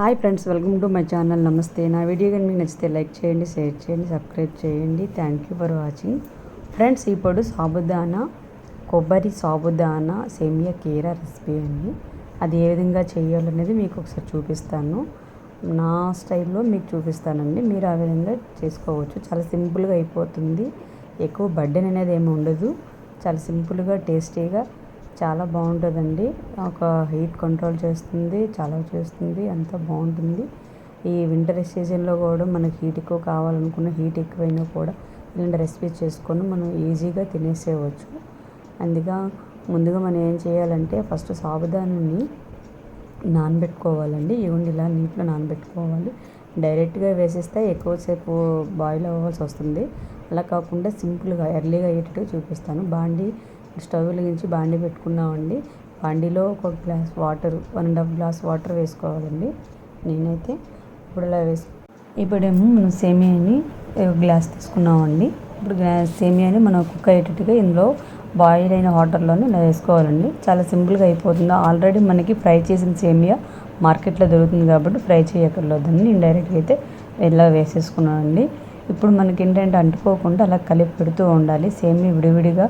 Hi friends welcome to my channel. నమస్తే. నా video కానీ మీకు నచ్చితే లైక్ చేయండి షేర్ చేయండి సబ్స్క్రైబ్ చేయండి. Thank you for watching friends ఇప్పుడు సాబుదానా కొబ్బరి సాబుదానా సేమియా కీరా రెసిపీ అండి. అది ఏ విధంగా చేయాలనేది మీకు ఒకసారి చూపిస్తాను. నా స్టైల్లో మీకు చూపిస్తానండి. మీరు ఆ విధంగా చేసుకోవచ్చు. చాలా సింపుల్గా అయిపోతుంది. ఎక్కువ బర్డెన్ అనేది ఏమి ఉండదు. చాలా సింపుల్గా టేస్టీగా చాలా బాగుంటుందండి. ఒక హీట్ కంట్రోల్ చేస్తుంది చాలా చేస్తుంది అంతా బాగుంటుంది. ఈ వింటర్ సీజన్లో కూడా మనకి హీట్ ఎక్కువ కావాలనుకున్న హీట్ ఎక్కువైనా కూడా ఇలాంటి రెసిపీస్ చేసుకొని మనం ఈజీగా తినేసేయవచ్చు. అందుగా ముందుగా మనం ఏం చేయాలంటే ఫస్ట్ సాబుదానాన్ని నానబెట్టుకోవాలండి. ఇవ్వండి ఇలా నీటిలో నానబెట్టుకోవాలి. డైరెక్ట్గా వేసేస్తే ఎక్కువసేపు బాయిల్ అవ్వాల్సి వస్తుంది. అలా కాకుండా సింపుల్గా ఎర్లీగా అయ్యేటట్టు చూపిస్తాను. బాండి స్టవ్ వెలిగించి బాండి పెట్టుకున్నామండి. బాండిలో ఒక glass water one and half glass water వేసుకోవాలండి. నేనైతే ఇప్పుడు ఇలా వేసు ఇప్పుడేమో మనం సేమియాని ఒక గ్లాస్ తీసుకున్నామండి. ఇప్పుడు గ్లాస్ సేమియాని మనం కుక్ అయ్యేటట్టుగా ఇందులో బాయిల్ అయిన వాటర్లోనే ఇలా వేసుకోవాలండి. చాలా సింపుల్గా అయిపోతుంది. ఆల్రెడీ మనకి ఫ్రై చేసిన సేమియా మార్కెట్లో దొరుకుతుంది కాబట్టి ఫ్రై చేయక్కర్లేదండి. నేను డైరెక్ట్గా అయితే ఇలా వేసేసుకున్నానండి. ఇప్పుడు మనకి ఏంటంటే అంటుకోకుండా అలా కలిపి పెడుతూ ఉండాలి. సేమియా విడివిడిగా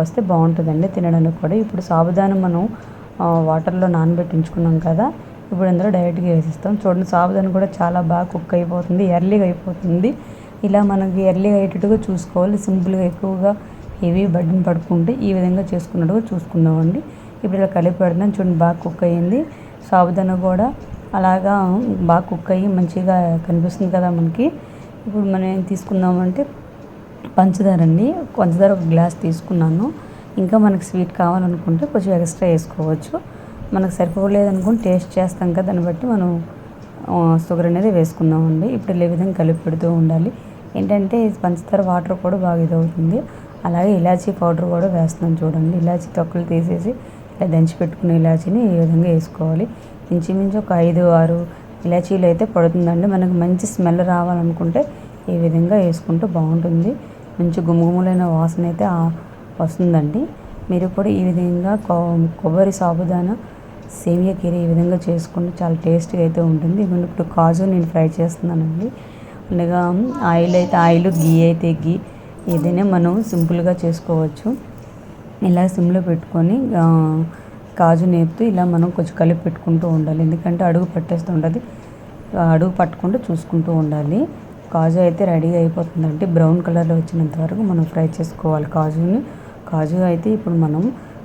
వస్తే బాగుంటుందండి తినడానికి కూడా. ఇప్పుడు సాబుదానం మనం వాటర్లో నానబెట్టి ఉంచుకున్నాం కదా ఇప్పుడు ఇందులో డైరెక్ట్గా వేసిస్తాం. చూడండి సాబుదానం కూడా చాలా బాగా కుక్ అయిపోతుంది ఎర్లీగా అయిపోతుంది. ఇలా మనకి ఎర్లీగా అయ్యేటట్టుగా చూసుకోవాలి. సింపుల్గా ఎక్కువగా హెవీ బడ్డన్ పడుకుంటే ఈ విధంగా చేసుకున్నట్టుగా చూసుకుందామండి. ఇప్పుడు ఇలా కలిపి పెడతాం చూడండి బాగా కుక్ అయ్యింది. సాబుదానం కూడా అలాగా బాగా కుక్ అయ్యి మంచిగా కనిపిస్తుంది కదా మనకి. ఇప్పుడు మనం ఏం తీసుకుందామంటే పంచదార అండి పంచదార ఒక గ్లాస్ తీసుకున్నాను. ఇంకా మనకు స్వీట్ కావాలనుకుంటే కొంచెం ఎక్స్ట్రా వేసుకోవచ్చు. మనకు సరిపోలేదనుకుని టేస్ట్ చేస్తాం కదా దాన్ని బట్టి మనం షుగర్ అనేది వేసుకుందామండి ఇప్పుడు ఈ విధంగా కలిపి పెడుతూ ఉండాలి. ఏంటంటే పంచదార వాటర్ కూడా బాగా ఇదవుతుంది. అలాగే ఇలాచీ పౌడర్ కూడా వేస్తున్నాం చూడండి. ఇలాచీ తొక్కలు తీసేసి ఇలా దంచి పెట్టుకున్న ఇలాచీని ఈ విధంగా వేసుకోవాలి. ఇంచుమించు ఒక ఐదు ఆరు ఇలాచీలు అయితే పడుతుందండి. మనకు మంచి స్మెల్ రావాలనుకుంటే ఈ విధంగా వేసుకుంటే బాగుంటుంది. మంచి గుమగుమలైన వాసన అయితే వస్తుందండి. మీరు కూడా ఈ విధంగా కొబ్బరి సాబుదానా సేమియా కీర ఈ విధంగా చేసుకుంటే చాలా టేస్ట్గా అయితే ఉంటుంది. ఇవన్నీ ఇప్పుడు కాజు నేను ఫ్రై చేస్తున్నానండి. ఉండగా ఆయిల్ అయితే ఆయిల్ గీ అయితే గీ ఏదైనా మనం సింపుల్గా చేసుకోవచ్చు. ఇలా సిమ్లో పెట్టుకొని కాజు నేపుతూ ఇలా మనం కొంచెం కలిపి పెట్టుకుంటూ ఉండాలి. ఎందుకంటే అడుగు పట్టేస్తూ ఉండదు అడుగు పట్టుకుంటూ చూసుకుంటూ ఉండాలి. కాజు అయితే రెడీ అయిపోతుందంటే బ్రౌన్ కలర్లో వచ్చినంత వరకు మనం ఫ్రై చేసుకోవాలి కాజుని. కాజు అయితే ఇప్పుడు మనం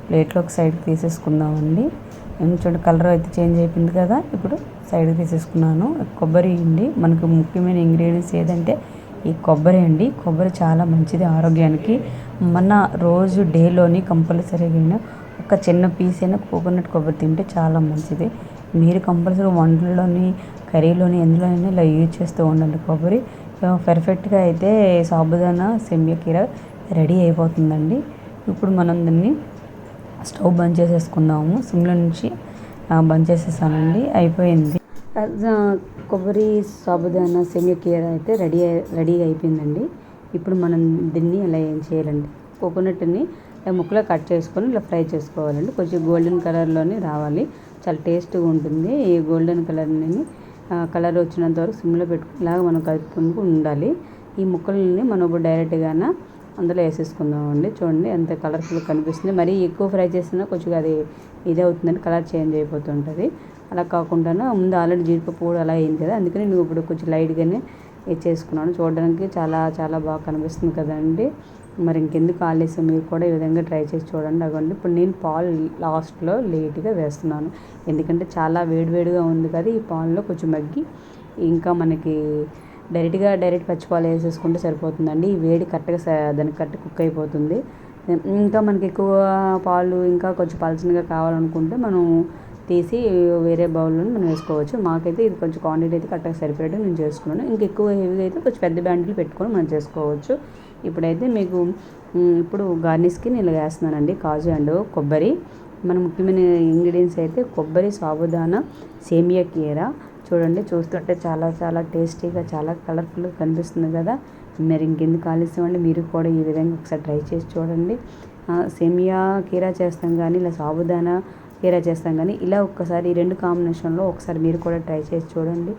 ప్లేట్లోకి సైడ్కి తీసేసుకుందామండి. చూడండి కలర్ అయితే చేంజ్ అయిపోయింది కదా. ఇప్పుడు సైడ్కి తీసేసుకున్నాను. కొబ్బరి అండి. మనకు ముఖ్యమైన ఇంగ్రీడియంట్స్ ఏదంటే ఈ కొబ్బరి అండి. కొబ్బరి చాలా మంచిది ఆరోగ్యానికి. మన రోజు డేలోని కంపల్సరీగా ఒక చిన్న పీస్ అయినా కోకోనట్ కొబ్బరి తింటే చాలా మంచిది. మీరు కంపల్సరీ వంటల్లోని కర్రీలోని ఎందులోనైనా ఇలా యూజ్ చేస్తూ ఉండండి. కొబ్బరి పర్ఫెక్ట్గా అయితే సాబుదానా సెమ్య కీర రెడీ అయిపోతుందండి. ఇప్పుడు మనం దాన్ని స్టవ్ బంద్ చేసేసుకుందాము. సిమ్లో నుంచి బంద్ చేసేసానండి అయిపోయింది. కొబ్బరి సాబుదానా సెమ్య కీర అయితే రెడీ రెడీ అయిపోయిందండి. ఇప్పుడు మనం దీన్ని ఇలా ఏం చేయాలండి కోకోనట్ని ముక్కలు కట్ చేసుకొని ఇలా ఫ్రై చేసుకోవాలండి. కొంచెం గోల్డెన్ కలర్లోనే రావాలి. చాలా టేస్ట్గా ఉంటుంది. ఈ గోల్డెన్ కలర్ని కలర్ వచ్చినంత వరకు సిమ్లో పెట్టుకుని ఇలాగ మనం కలుపుకుంటూ ఉండాలి. ఈ ముక్కలని మనం ఇప్పుడు డైరెక్ట్గా అందులో వేసేసుకుందామండి. చూడండి ఎంత కలర్ఫుల్ కనిపిస్తుంది. మరీ ఎక్కువ ఫ్రై చేసినా కొంచెం అది ఇది అవుతుందని కలర్ చేంజ్ అయిపోతుంటుంది. అలా కాకుండా ముందు ఆల్రెడీ జీడిపప్పు కూడా అలా అయింది కదా. అందుకని నువ్వు ఇప్పుడు కొంచెం లైట్గానే చేసుకున్నాను. చూడడానికి చాలా చాలా బాగా కనిపిస్తుంది కదండి. మరి ఇంకెందుకు ఆలస్యం? మీరు కూడా ఈ విధంగా ట్రై చేసి చూడండి. అవ్వండి ఇప్పుడు నేను పాలు లాస్ట్లో లేట్గా వేస్తున్నాను. ఎందుకంటే చాలా వేడివేడిగా ఉంది కదా ఈ పాలలో కొంచెం మగ్గి ఇంకా మనకి డైరెక్ట్గా డైరెక్ట్ పచ్చిపాలు వేసేసుకుంటే సరిపోతుందండి. ఈ వేడి కరెక్ట్గా దానికి కరెక్ట్ కుక్ అయిపోతుంది. ఇంకా మనకి ఎక్కువ పాలు ఇంకా కొంచెం పలచనగా కావాలనుకుంటే మనం తీసి వేరే బౌల్లో మనం వేసుకోవచ్చు. మాకైతే ఇది కొంచెం క్వాంటిటీ అయితే కరెక్ట్గా సరిపోయేట్టు నేను చేసుకున్నాను. ఇంకా ఎక్కువ హెవీగా అయితే కొంచెం పెద్ద బ్యాండిల్ పెట్టుకొని మనం చేసుకోవచ్చు. ఇప్పుడైతే మీకు ఇప్పుడు గార్నిష్కి నేను వేస్తున్నానండి. కాజు అండ్ కొబ్బరి. మన ముఖ్యమైన ఇంగ్రీడియంట్స్ అయితే కొబ్బరి సాబుదానా సేమియా కీర. చూడండి చూస్తుంటే చాలా చాలా టేస్టీగా చాలా కలర్ఫుల్గా కనిపిస్తుంది కదా. మరి ఇంకెందుకు ఆలస్యం అండి? మీరు కూడా ఈ విధంగా ఒకసారి ట్రై చేసి చూడండి. సేమియా కీరా చేస్తాం కానీ ఇలా సాబుదానా వేరే చేస్తాం కానీ ఇలా ఒక్కసారి ఈ రెండు కాంబినేషన్లో ఒకసారి మీరు కూడా ట్రై చేసి చూడండి.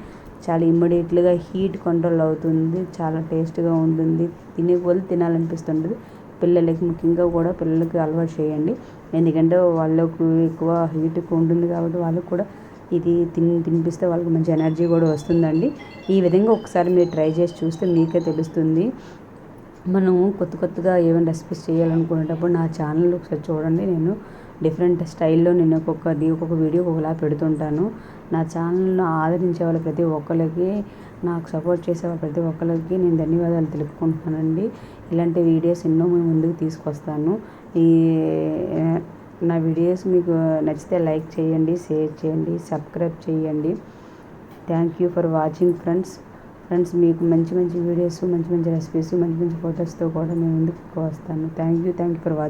చాలా ఇమ్మీడియట్గా హీట్ కంట్రోల్ అవుతుంది చాలా టేస్ట్గా ఉంటుంది తినే కొద్ది తినాలనిపిస్తుంటుంది. పిల్లలకి ముఖ్యంగా కూడా పిల్లలకి అలవాటు చేయండి. ఎందుకంటే వాళ్ళకు ఎక్కువ హీట్ ఉంటుంది కాబట్టి వాళ్ళకు కూడా ఇది తిని తినిపిస్తే వాళ్ళకి మంచి ఎనర్జీ కూడా వస్తుందండి. ఈ విధంగా ఒకసారి మీరు ట్రై చేసి చూస్తే మీకే తెలుస్తుంది. మనం కొత్త కొత్తగా ఏమైనా రెసిపీస్ చేయాలనుకునేటప్పుడు నా ఛానల్ ఒకసారి చూడండి. నేను డిఫరెంట్ స్టైల్లో నేను ఒక్కొక్కది ఒక్కొక్క వీడియో ఒకలా పెడుతుంటాను. నా ఛానల్ను ఆదరించే వాళ్ళ ప్రతి ఒక్కరికి నాకు సపోర్ట్ చేసే ప్రతి ఒక్కరికి నేను ధన్యవాదాలు తెలుపుకుంటున్నానండి. ఇలాంటి వీడియోస్ ఎన్నో మేము ముందుకు తీసుకొస్తాను. ఈ నా వీడియోస్ మీకు నచ్చితే లైక్ చేయండి షేర్ చేయండి సబ్స్క్రైబ్ చేయండి. Thank you for watching friends. Friends మీకు మంచి మంచి వీడియోస్ మంచి మంచి రెసిపీస్ మంచి మంచి ఫొటోస్తో కూడా నేను ముందుకు వస్తాను. Thank you thank you for watching.